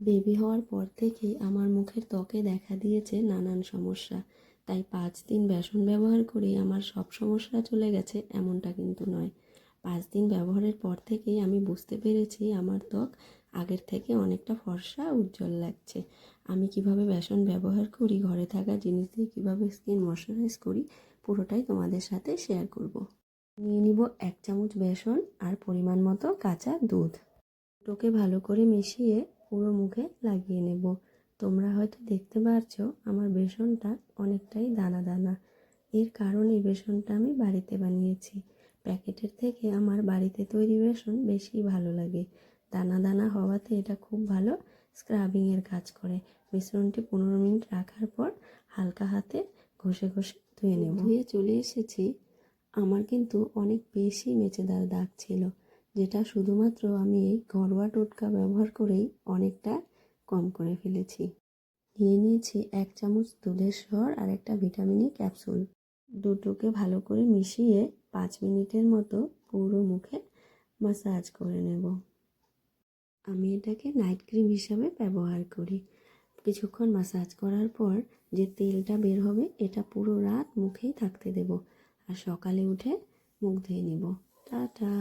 Baby হওয়ার পর থেকেই আমার মুখের ত্বকে দেখা দিয়েছে নানান সমস্যা। তাই পাঁচ দিন বেসন ব্যবহার করেই আমার সব সমস্যা চলে গেছে এমনটা কিন্তু নয়। পাঁচ দিন ব্যবহারের পর থেকেই আমি বুঝতে পেরেছি আমার ত্বক আগের থেকে অনেকটা ফর্সা, উজ্জ্বল লাগছে। আমি কীভাবে বেসন ব্যবহার করি, ঘরে থাকা জিনিস দিয়ে কীভাবে স্কিন ময়শ্চারাইজ করি, পুরোটাই তোমাদের সাথে শেয়ার করব। নিয়ে নিব এক চামচ বেসন আর পরিমাণ মতো কাঁচা দুধ। দুটোকে ভালো করে মিশিয়ে পুরো মুখে লাগিয়ে নেব। তোমরা হয়তো দেখতে পারছ, আমার বেসনটা অনেকটাই দানা দানা। এর কারণে বেসনটা আমি বাড়িতে বানিয়েছি। প্যাকেটের থেকে আমার বাড়িতে তৈরি বেসন বেশি ভালো লাগে। দানা দানা হওয়াতে এটা খুব ভালো স্ক্রাবিংয়ের কাজ করে। মিশ্রণটি পনেরো মিনিট রাখার পর হালকা হাতে ঘষে ঘষে ধুয়ে নেব। ধুয়ে চলে এসেছি। আমার কিন্তু অনেক বেশি মেচেদার দাগ ছিল। যেটা শুধুমাত্র আমি এই ঘরোয়া টোটকা ব্যবহার করেই অনেকটা কম করে ফেলেছি। নিয়ে নিয়েছি এক চামচ দুধের স্বর আর একটা ভিটামিনি ক্যাপসুল। দুটোকে ভালো করে মিশিয়ে পাঁচ মিনিটের মতো পুরো মুখে মাসাজ করে নেব। আমি এটাকে নাইট ক্রিম হিসাবে ব্যবহার করি। কিছুক্ষণ মাসাজ করার পর যে তেলটা বের হবে এটা পুরো রাত মুখেই থাকতে দেব। আর সকালে উঠে মুখ ধুয়ে নিব। টাটা!